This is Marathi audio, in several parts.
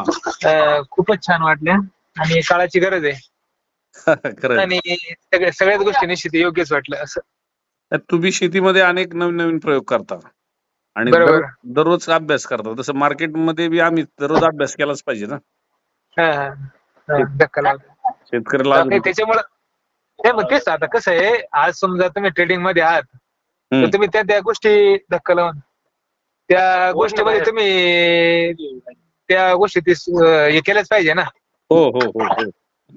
अं, खूपच छान वाटल्या आणि काळाची गरज आहे खरं आणि सगळ्या सगळ्याच गोष्टी निश्चित योग्यच वाटलं असं तुम्ही शेतीमध्ये अनेक नवीन नवीन प्रयोग करता आणि बरोबर. दररोज अभ्यास करता तसं मार्केटमध्ये बी आम्ही दररोज अभ्यास केलाच पाहिजे ना हा, हा. हा, धक्का लावला. शेतकऱ्याला अजून- त्याच्यामुळं हे मग तेच आता कसं आहे आज समजा तुम्ही ट्रेडिंगमध्ये आहात हम्म. तुम्ही त्या त्या गोष्टी धक्का लावून त्या गोष्टीमध्ये तुम्ही त्या गोष्टी ती स- हे केल्याच पाहिजे ना हो हो हो हो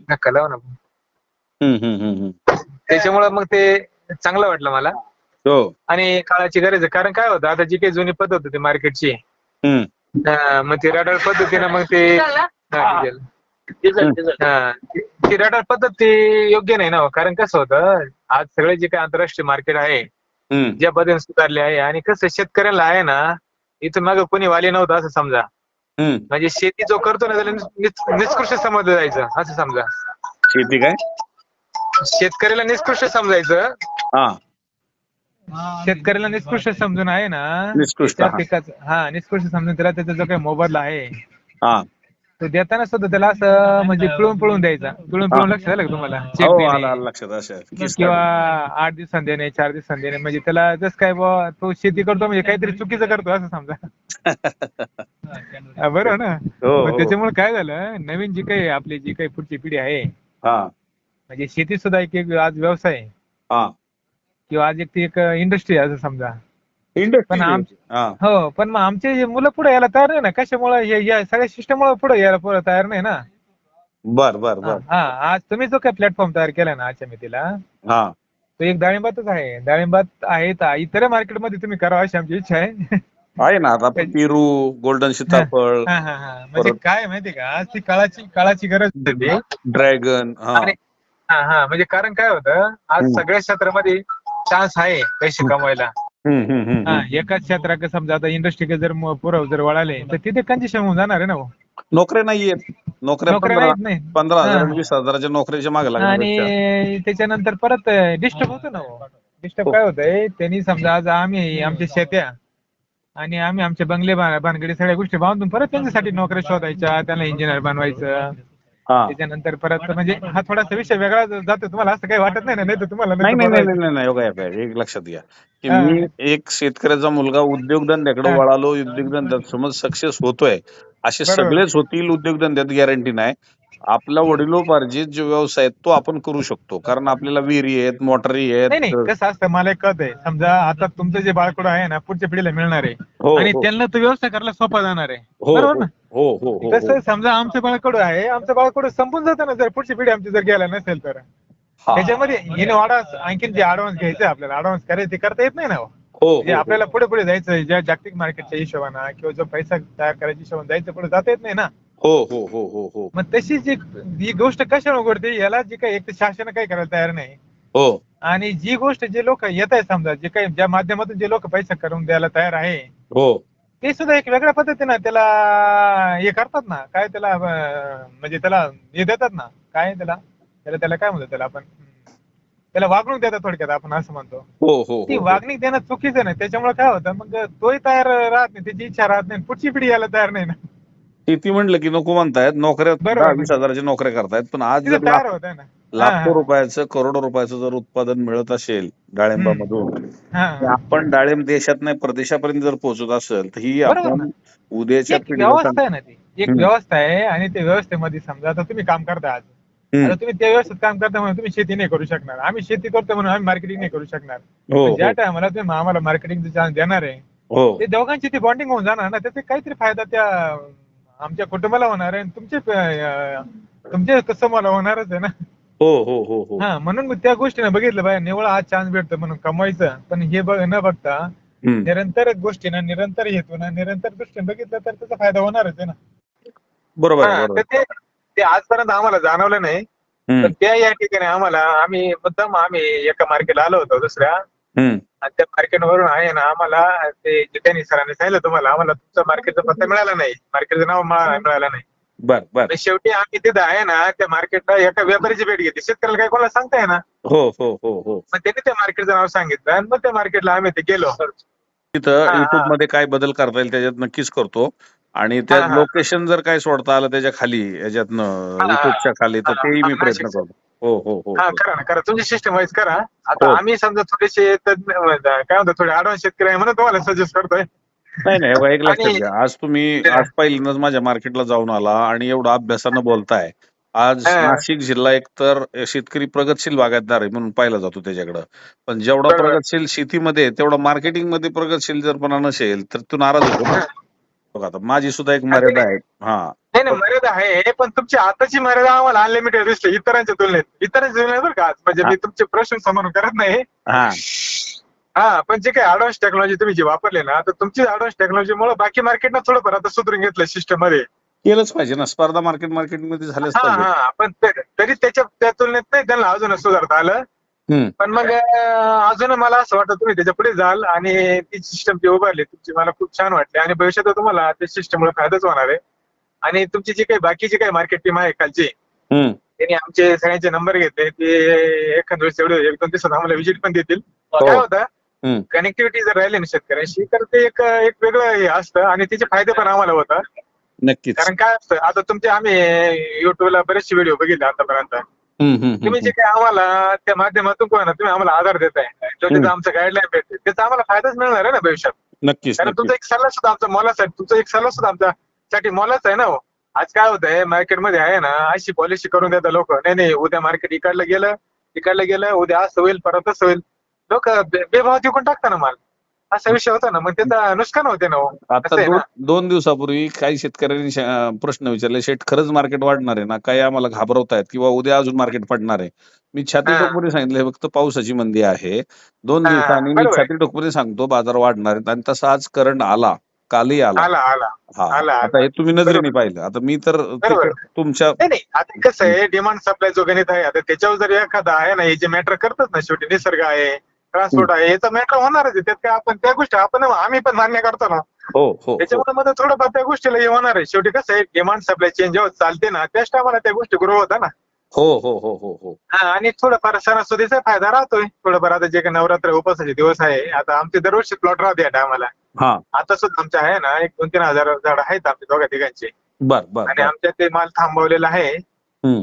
धक्का लावून हम्म, हम्म, हम्म, हम्म. त्याच्यामुळं मग ते चांगलं वाटलं मला हो आणि काळाची गरज आहे कारण काय होतं आता जी काही जुनी पद्धत होती मार्केटची हम्म. मग ती रडार पद्धतीनं मग ते हा, डिझेल. हा, ती- ती रडार पद्धत ती योग्य नाही ना हो. कारण कसं होतं आज सगळे जे काही आंतरराष्ट्रीय मार्केट आहे हम्म. ज्या पद्धतीने सुधारले आहे आणि कसं शेतकऱ्याला आहे ना इथं मग कोणी वाली नव्हतं असं समजा. म्हणजे शेती जो करतो ना त्याला निस- निष्कृष्ट समजलं जायचं असं समजा. शेती काय? शेतकऱ्याला निष्कृष्ट समजायचं. हा. शेतकऱ्याला निष्कृष्ट समजून आहे ना निष्कृष्ट, त्या हा. पिकाचं हा निष्कृष्ट समजून त्याला त्याचा जो काही मोबदला आहे हा. तो देताना सुद्धा त्याला असं म्हणजे पिळून पिळून द्यायचा. पिळून पिळून लक्षात आलं का तुम्हाला. चेक हो देणे आलं आलं लक्षात असं किस किंवा आठ दिवसांनी देणे चार दिवसांनी देणे. म्हणजे त्याला जस काय बुवा तो शेती करतो म्हणजे काहीतरी चुकीचं करतो असं समजा. हा, बरोबर ना. हो, मग हो. त्याच्यामुळे काय झालं? नवीन जी काही आपली जी काही पुढची पिढी आहे हा. म्हणजे शेती सुद्धा एक एक आज व्यवसाय आहे. हा. किंवा आज एक ती एक इंडस्ट्री आहे असं समजा. इंडस्ट्री पण आम- हा. हो पण मग आमचे जे मुलं पुढे यायला तयार नाही ना? कशामुळे या सगळ्या सिस्टम मुळे पुढे यायला पुढे तयार नाही ना? बर बर बर. हा. आज तुम्ही जो काही प्लॅटफॉर्म तयार केला ना आजच्या मितीला हा. तो एक डाळिंबातच आहे. डाळिंबात आहे तर इतर मार्केटमध्ये तुम्ही करावं अशी आमची इच्छा आहे. आहे ना आता पेरू गोल्डन सीताफळ हा हा हा. म्हणजे परत- काय माहितीये का? आज ती काळाची काळाची गरज होती. ड्रॅगन हा. आणि हा हा. म्हणजे कारण काय होतं? आज हम्म. सगळ्या क्षेत्रामध्ये चान्स आहे पैसे कमवायला. हा हम्म. एकाच क्षेत्रात समजा आता इंडस्ट्री जर पुरव जर वळाले तर तिथे कंजेशन होऊन जाणार आहे ना हो. नोकऱ्या नाहीयेत नोकऱ्या नोकऱ्या पंधरा नाहीत नाही पंधरा हजार हा. वीस हजाराच्या नोकरीच्या मागे आणि त्याच्यानंतर परत डिस्टर्ब होतं ना डिस्टर्ब हो. काय होतंय त्यांनी समजा आज आम्ही आमच्या शेत्या आणि आम्ही आमचे बंगले बा- भानगडी सगळ्या गोष्टी बांधून परत त्यांच्यासाठी नोकऱ्या शोधायच्या त्यांना इंजिनियर बनवायचं हा त्याच्यानंतर परत म्हणजे हा थोडासा विषय वेगळा जातो तुम्हाला असं काही वाटत नाही ना नाही तर तुम्हाला नाही नाही नाही बोलायचं. नाही नाही योगा योगा. एक लक्षात घ्या की हा. मी एक शेतकऱ्याचा मुलगा उद्योगधंद्याकडे हा. वळालो उद्योगधंद्यात समज सक्सेस होतोय असे बरोबर. सगळेच होतील उद्योगधंद्यात गॅरंटी नाही. आपला वडिलोपार्जित जो व्यवसाय आहे, तो आपण करू शकतो. कारण आपल्याला विहिरी आहेत मोटारी नाही नाही आहेत कसं असतं मला एक कळत आहे. समजा आता तुमचं जे बाळकडं आहे ना पुढच्या पिढीला मिळणार आहे. हो आणि हो त्यांना तो व्यवसाय करायला सोपा जाणार आहे. हो बरोबर ना? हो हो हो हो. समजा आमचं बाळकडू आहे आमचं बाळकडू संपून जातं ना जर पुढची पिढी आमची जर गेला नसेल तर. हा. त्याच्यामध्ये वाडा आणखीन जे ऍडव्हान्स घ्यायचं आपल्याला ऍडव्हान्स करायचं ते करता येत नाही ना हो. हो म्हणजे हो, आपल्याला पुढे पुढे जायचं ज्या जागतिक मार्केटच्या हिशोबानं किंवा जो पैसा तयार करायच्या हिशोबाने जायचं पुढे जाता येत नाही ना. हो हो हो हो हो. मग तशीच एक ही गोष्ट कशाला उघडते याला जी काही एक तर शासन काही करायला तयार नाही. हो. आणि जी गोष्ट जे लोक येत आहे समजा जे काही ज्या माध्यमातून जे लोक पैसा करून द्यायला तयार आहे हो. ते सुद्धा एक वेगळ्या पद्धतीनं त्याला हे करतात ना. काय त्याला म्हणजे त्याला हे देतात ना. काय त्याला? त्याला त्याला काय म्हणतो त्याला आपण? त्याला वागणूक देतात थोडक्यात आपण असं म्हणतो हो हो ती हो वागणूक देणं चुकीचं नाही त्याच्यामुळे काय होतं मग तोही तयार राहत नाही त्याची इच्छा राहत नाही पुढची पिढी यायला तयार नाही ना शेती म्हणलं की नको म्हणतायत नोकऱ्या बरोबर. दहा वीस हजाराच्या नोकऱ्या करतायत पण आज तिथं जर तयार लाख- होत आहे ना लाखो हा. रुपयाचं करोडो रुपयाचं जर उत्पादन मिळत असेल डाळिंबामधून हा आपण डाळिंब देशात नाही परदेशापर्यंत जर पोहोचत असेल तर ही बरोबर आपण. उद्याच्या एक पिढीला व्यवस्था आहे ना ती एक हम्म. व्यवस्था आहे आणि त्या व्यवस्थेमध्ये समजा आता तुम्ही काम करता आज. आता तुम्ही त्या व्यवस्थेत काम करता म्हणून तुम्ही शेती नाही करू शकणार. आम्ही शेती करतो म्हणून आम्ही मार्केटिंग नाही करू शकणार. हो पण ज्या हो, टायमाला तुम्ही आम्हाला मार्केटिंगचा चान्स देणार आहे हो. ते दोघांची ती बॉन्डिंग होऊन जाणार ना त्याचा काहीतरी फायदा त्या आमच्या कुटुंबाला होणार आहे आणि तुमचे अं, तुमच्यासमोर होणारच आहे ना. हो हो हो हो. हा म्हणून मग त्या गोष्टीने बघितलं पाहिजे निवळ आज चान्स भेटतो म्हणून कमवायचं. पण हे बघ न बघता हम्म. निरंतर गोष्टीनं निरंतर हेतून निरंतर दृष्टीने बघितलं तर त्याचा फायदा होणारच आहे ना. बरोबर आहे, हा, बरोबर तर ते ते आजपर्यंत आम्हाला जाणवलं नाही. त्या या ठिकाणी आम्हाला आम्ही मुद्दाम आम्ही एका मार्केटला आलो होतो दुसऱ्या. आणि त्या मार्केट वरून आहे ना आम्हाला ते जे त्यांनी सरांनी सांगितलं तुम्हाला आम्हाला तुमचा मार्केटचा पत्ता मिळाला नाही. मार्केटचं नाव मिळालं नाही. बर बर. शेवटी आम्ही तिथं आहे ना त्या मार्केटला एका व्यापाऱ्याची भेट घेतली. शेतकऱ्याला काही कोणाला सांगता येणार हो हो हो हो. मग त्यांनी त्या मार्केटचं नाव सांगितलं आणि मग त्या मार्केटला आम्ही ते गेलो. तिथं. युट्यूबमध्ये काय बदल करता येईल त्याच्यात नक्कीच करतो. आणि त्या हा, हा. लोकेशन जर काय सोडता आलं त्याच्याखाली याच्यातनं हा, हा. युट्यूबच्या खाली तर हा, तेही मी हा, प्रयत्न. करतो हो हो हो हा हो. करा ना करा तुमची सिस्टम वाईज करा आता हो. आम्ही समजा थोडेसे तज्ञ काय म्हणतो थोडे ऍडव्हान्स शेतकरी आहे म्हणून तुम्हाला सजेस्ट करतोय नाही नाही हे बघा, एक लक्षात आणि- घ्या आज तुम्ही. आज पहिल्यांदाच माझ्या मार्केटला जाऊन आला आणि एवढं अभ्यासानं बोलताय आज हा. नाशिक जिल्हा एकतर शेतकरी प्रगतशील बागायतदार आहे म्हणून पाहिला जातो त्याच्याकडं पण जेवढा बरोबर. प्रगतशील शेतीमध्ये आहे, तेवढा मार्केटिंगमध्ये प्रगतशील जरपणा नसेल तर तू नाराज होतो ना. बघा आता माझी सुद्धा एक मर्यादा आहे. हा. नाही नाही मर्यादा आहे पण तुमची आताची मर्यादा आम्हाला अनलिमिटेड दिसते इतरांच्या तुलनेत. इतरांच्या तुलनेत बरं का म्हणजे मी तुमचे प्रश्न समोर करत नाही. हा. हा पण जे काही ऍडव्हान्स टेक्नॉलॉजी तुम्ही जी वापरली ना तर तुमची ऍडव्हान्स टेक्नॉलॉजीमुळे बाकी मार्केटनं थोडंफार आता सुधरून घेतलं सिस्टममध्ये. केलंच पाहिजे ना स्पर्धा मार्केट मार्केटमध्ये झालंच हा पाहिजे. हा पण तरी त्याच्या त्या तुलनेत नाही त्यांना अजून सुधारता आलं. पण मग अजून मला असं वाटतं तुम्ही त्याच्या पुढे जाल आणि ती सिस्टम जी उभारली तुमची मला खूप छान वाटली. आणि भविष्यात तुम्हाला त्या सिस्टममुळे फायदाच होणार आहे. आणि तुमची जी काही बाकीची काही मार्केट टीम आहे खालची हम्म. त्यांनी आमचे सगळ्यांचे नंबर घेतले. ते एखाद्या वेळेस एवढे एक दोन दिवसात आम्हाला व्हिजिट पण देतील. हो. काय होतं. कनेक्टिव्हिटी जर राहिली ना शेतकऱ्यांशी तर ते एक एक वेगळं हे असतं आणि त्याचे फायदे पण आम्हाला होतात. नक्कीच. कारण काय असतं आता तुमचे आम्ही युट्यूबला बरेचसे व्हिडिओ बघितले आतापर्यंत. तुम्ही जे काही आम्हाला त्या माध्यमातून कोण ना तुम्ही आम्हाला आधार देताय. त्याचा आमचं गाईडलाईन भेटते त्याचा आम्हाला फायदाच मिळणार आहे ना भविष्यात. नक्कीच कारण तुमचा एक सल्ला सुद्धा आमचा मोलाचा आहे तुमचा एक सल्ला सुद्धा आमच्या साठी मोलाचा आहे ना हो. आज काय होतंय मार्केटमध्ये आहे ना अशी पॉलिसी करून देतात लोक. नाही नाही उद्या मार्केट इकडलं गेलं इकडलं गेलं उद्या असं होईल परत असं होईल. लोक बेभाव विकून टाकता ना माल. असा विषय होता ना मग त्याचा नुकसान होते ना हो. आता आहे दोन दिवसापूर्वी काही शेतकऱ्यांनी श- अं, प्रश्न विचारले शेठ खरंच मार्केट वाढणार आहे ना? काही आम्हाला घाबरवतायत किंवा उद्या अजून मार्केट पडणार आहे? मी छाती हा. टोकपुरी सांगितले फक्त पावसाची मंदी आहे. दोन हा, दिवसांनी मी बरोबर. आहे. छाती टोकपुरी सांगतो बाजार वाढणार आहेत. आणि तसा आज करंट आला कालही आला. आला आला. हा. आला, आता हे तुम्ही नजरेने पाहिलं. आता मी तर ते- बरोबर. तुमच्या नाही नाही. आता कसं आहे डिमांड सप्लाय जो गणित आहे आता त्याच्यावर जर एखादा आहे ना हे जे मॅटर करतात ना शेवटी निसर्ग आहे ट्रान्सपोर्ट आहे. याचा मॅटर होणारच आहे. त्यात काय आपण त्या गोष्टी आपण आम्ही पण मान्य करतो ना. हो हो हो. त्याच्यामुळे मध्ये थोडंफार त्या गोष्टीला हे होणार आहे. शेवटी कसं आहे डिमांड सप्लाय चेंज जेव्हा चालते ना त्याच टायमाला त्या गोष्टी ग्रो होता ना. हो हो हो हो हो. हा आणि थोडंफार सणासुदीचा फायदा राहतोय. थोडंफार आता जे काही नवरात्र उपासाचे दिवस आहे आता आमचे दरवर्षी प्लॉट राहते या टायमाला हा. आता सुद्धा आमच्या आहे ना एक दोन तीन हजार झाड आहेत आमच्या दोघा तिघांचे. बर बर आणि. आमच्या ते माल थांबवलेला आहे.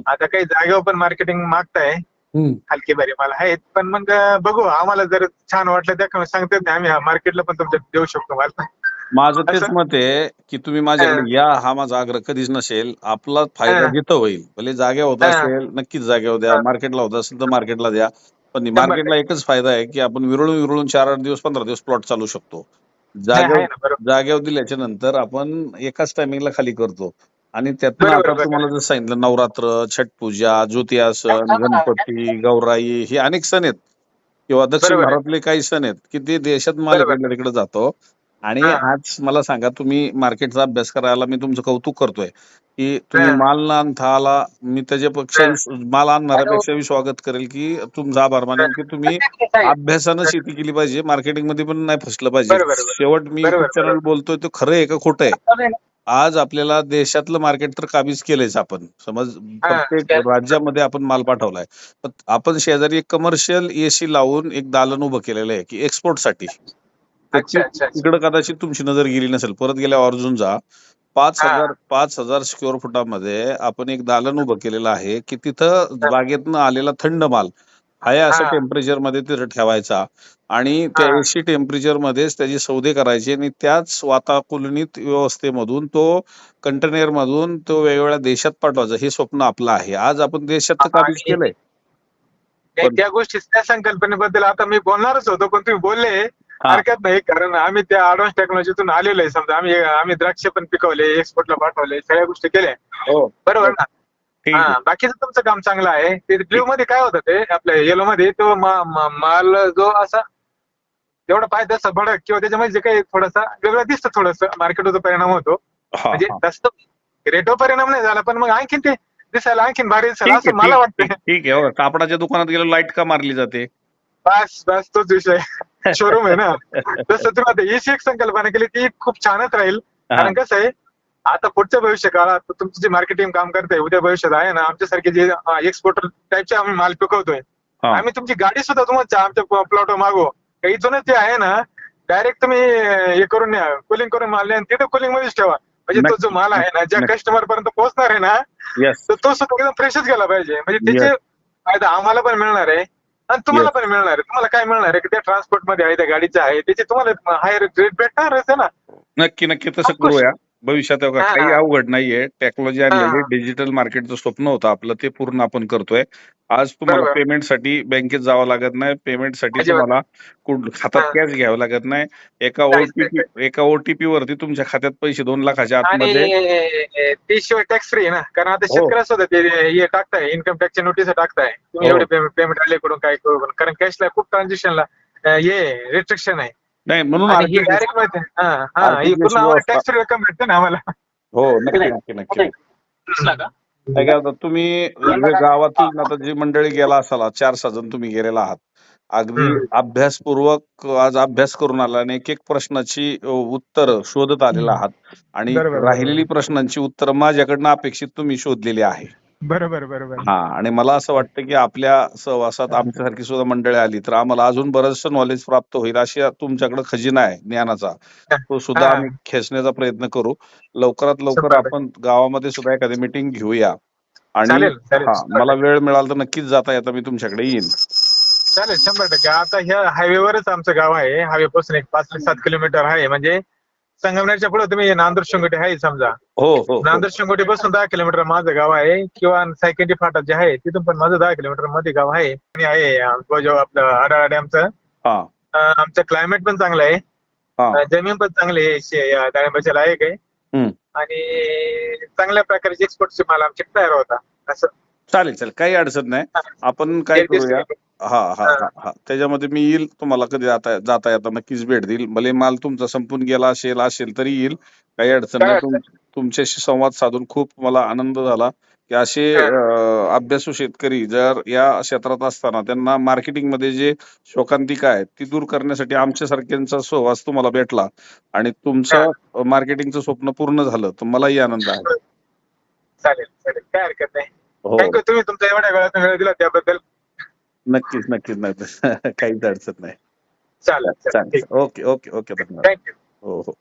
आता काही जागेवर पण मार्केटिंग मागताय. हलकी बरी माल आहेत. पण मग बघू आम्हाला जर छान वाटलं त्या सांगतात नाही आम्ही मार्केटला पण तुमच्या देऊ शकतो माल. माझं तेच? मत आहे की तुम्ही माझ्याकडे या हा माझा आग्रह कधीच नसेल. आपला फायदा. जिथं होईल. भले जाग्या होत. असेल नक्कीच जागेवर द्या. मार्केटला होत असेल तर मार्केटला द्या. पण मार्केटला एकच फायदा आहे की आपण विरळून विरळून चार आठ दिवस पंधरा दिवस प्लॉट चालू शकतो. ना बरोबर. जागेवर दिल्याच्या नंतर आपण एकाच टायमिंगला खाली करतो. आणि त्यातनं बरोबर, आता बरोबर. तुम्हाला जसं सांगितलं नवरात्र छट पूजा ज्योतिया सण गणपती गौराई हे अनेक सण आहेत किंवा दक्षिण बरोबर आहे. भारतातले काही सण आहेत की ते देशात माल बरोबर. इकडल्या तिकडे जातो आणि हा. आज मला सांगा तुम्ही मार्केटचा अभ्यास करायला मी तुमचं कौतुक करतोय की तुम्ही. माल न आणता आला मी त्याच्यापेक्षा माल आणणाऱ्यापेक्षा मी स्वागत करेल की तुमचा आभार मानेल की तुम्ही अभ्यासानं शेती केली पाहिजे मार्केटिंगमध्ये पण नाही फसलं पाहिजे बरोबर, बरोबर. शेवट मी बरोबर, चॅनल. बोलतोय तो खरं आहे का खोटं आहे आज आपल्याला देशातलं मार्केट तर काबीज केलंयच आपण. समज प्रत्येक राज्यामध्ये आपण माल पाठवलाय. पण आपण शेजारी एक कमर्शियल एसी लावून एक दालन उभं केलेलं आहे की एक्सपोर्टसाठी. अच्छा अच्छा अच्छा. तिकडे कदाचित तुमची नजर गेली नसेल. परत गेल्या अर्जुन जा. पाच. हजार पाच हजार स्क्वेअर फुटामध्ये आपण एक दालन उभं केलेलं आहे की तिथं बागेतनं आलेला थंड माल आहे असं हा. टेम्परेचरमध्ये तिथं ठेवायचा. आणि त्या. एसी टेम्परेचर मध्येच त्याचे सौदे करायचे आणि त्याच वाताकुलनित व्यवस्थेमधून तो कंटेनर मधून तो वेगवेगळ्या देशात पाठवायचा. हे स्वप्न आपलं आहे. आज आपण देशात तर आणि- केलंय. नाही, पण- त्या गोष्टी त्या संकल्पनेबद्दल आता मी बोलणारच होतो पण तुम्ही बोलले. हा. हरकत नाही कारण आम्ही त्या ऍडव्हान्स टेक्नॉलॉजीतून आलेलो आहे. समजा आम्ही आम्ही द्राक्ष पण पिकवले एक्सपोर्टला पाठवले सगळ्या गोष्टी केल्या. हो. बरोबर ना? बाकीचं तुमचं काम चांगलं आहे. ते ब्ल्यू मध्ये काय होतं ते? आपल्या येलो मध्ये तो माल जो असा तेवढा पाहिजे तसा भडक किंवा त्याच्यामध्ये जे काही थोडासा वेगळं दिसतं थोडस मार्केटवर परिणाम होतो. म्हणजे. जास्त रेटो परिणाम नाही झाला पण मग आणखीन ते दिसायला आणखीन भारी दिसायला असं मला वाटतं ठीक- आहे हो. कापडाच्या दुकानात गेलो लाइट का मारली जाते? बस बस तोच विषय. शोरूम आहे ना. तसं तुम्ही आता ही एक संकल्पना केली ती खूप छानच राहील. कारण कसं आहे आता पुढच्या भविष्य काळात तुमची जी मार्केटिंग काम करते उद्या भविष्यात आहे ना आमच्यासारखे जे एक्सपोर्टर टाईपचे आम्ही माल पिकवतोय. आम्ही तुमची गाडी सुद्धा तुम्हाला आमच्या प्लॉट मागू काही इथूनच जे आहे ना डायरेक्ट तुम्ही हे करून न्या कुलिंग करून माल न्या तिथे कुलिंग मध्येच ठेवा. म्हणजे तो जो माल आहे ना ज्या. कस्टमर पर्यंत पोहोचणार आहे ना तर तो सुद्धा एकदम फ्रेशच गेला पाहिजे. म्हणजे त्याचे फायदा आम्हाला पण मिळणार आहे आणि तुम्हाला पण मिळणार आहे. तुम्हाला काय मिळणार आहे? की त्या ट्रान्सपोर्टमध्ये आहे त्या गाडीचं आहे त्याचे तुम्हाला हायर रेट भेटणारच आहे ना. नक्की नक्की. तसं. करूया. भविष्यात बघा, हा, काही हा. अवघड नाहीये टेक्नॉलॉजी आणलेली हा. डिजिटल मार्केटचं स्वप्न होतं आपलं ते पूर्ण आपण करतोय आज तुम्हाला बरोबर. पेमेंटसाठी बँकेत जावं लागत नाही पेमेंटसाठी अजिबात. तुम्हाला कुठ- हातात हा. कॅश घ्यावं लागत नाही एका काहीच नाही, ओटीपी एका ओटीपी वरती तुमच्या खात्यात पैसे दोन लाखाच्या आणि आतमध्ये ते शिवाय टॅक्स फ्री आहे ना कारण आता हो. शेतकऱ्या सुद्धा ते हे टाकताय इन्कम टॅक्सच्या नोटीस टाकताय तुम्ही हो. एवढे पेमेंट आले कडून काय करून कारण कॅशला खूप ट्रान्झॅक्शनला हे रिस्ट्रिक्शन आहे नाही म्हणून ही RTGS डायरेक्ट माहिती हा हा RTGS ही पूर्ण आम्हाला व्यवस्था- टॅक्स फ्री रक्कम भेटते ना आम्हाला. हो नक्की नक्की नक्की. काय तुम्ही जे गावातून आता जी मंडळी गेला असाल चार सहा जण तुम्ही गेलेला आहात अगदी. अभ्यासपूर्वक आज अभ्यास करून आला आणि एक एक प्रश्नाची उत्तर शोधत आलेला आहात. आणि. राहिलेली प्रश्नांची उत्तर माझ्याकडनं अपेक्षित तुम्ही शोधलेली आहे. बरोबर बरोबर. हा आणि मला असं वाटतं की आपल्या सहवासात आमच्यासारखी सुद्धा मंडळी आली तर आम्हाला अजून बरचसं नॉलेज प्राप्त होईल अशी तुमच्याकडे खजिना आहे ज्ञानाचा. तो सुद्धा. आम्ही खेचण्याचा प्रयत्न करू. लवकरात लवकर. आपण गावामध्ये सुद्धा एखादी मीटिंग घेऊया. आणि हा मला वेळ मिळाला तर नक्कीच जाता येता मी तुमच्याकडे येईन. चालेल शंभर टक्के. आता ह्या हायवेवरच आमचं गाव आहे. हायवे पासून एक पाच ते सात किलोमीटर आहे. म्हणजे संगमनेरच्या पुढे तुम्ही नांदूर शिंगोटे आहे समजा. हो हो हो. नांदूर शिंगोटे पासून दहा किलोमीटर माझं गाव आहे किंवा सायकंडी फाटा जे आहे तिथून पण माझं दहा किलोमीटरमध्ये गाव आहे. आणि आहे आपलं आडाळा डॅमचं आमचं. क्लायमेट पण चांगलं आहे. जमीन पण चांगली आहे डाळिंबाच्या लायक आहे. आणि चांगल्या प्रकारचे एक्सपोर्टचे माल आमचे तयार होता. असं. चालेल चालेल. काही अडचण नाही. आपण काय करूया? हा हा हा. त्याच्यामध्ये मी येईल तुम्हाला कधी जाता जाता येता नक्कीच भेट देईल. भले माल तुमचा संपून गेला असेल असेल तरी येईल. काही अडचण काय नाही तुम- तुमच्याशी संवाद साधून खूप मला आनंद झाला की असे हा. अं, अभ्यासू शेतकरी जर या क्षेत्रात असताना त्यांना मार्केटिंगमध्ये जे शोकांतिका आहे ती दूर करण्यासाठी आमच्यासारख्यांचा सहवास तुम्हाला भेटला आणि तुमचं मार्केटिंगचं स्वप्न पूर्ण झालं तर मलाही आनंद आहे. चालेल चालेल. काय हरकत नाही. हो. थँक्यू. तुम्ही तुमचा एवढ्या वेळात वेळ दिला त्याबद्दल. नक्कीच नक्कीच नाही काहीच अडचण नाही. चालेल चालेल. Okay okay okay. धन्यवाद. थँक्यू हो हो.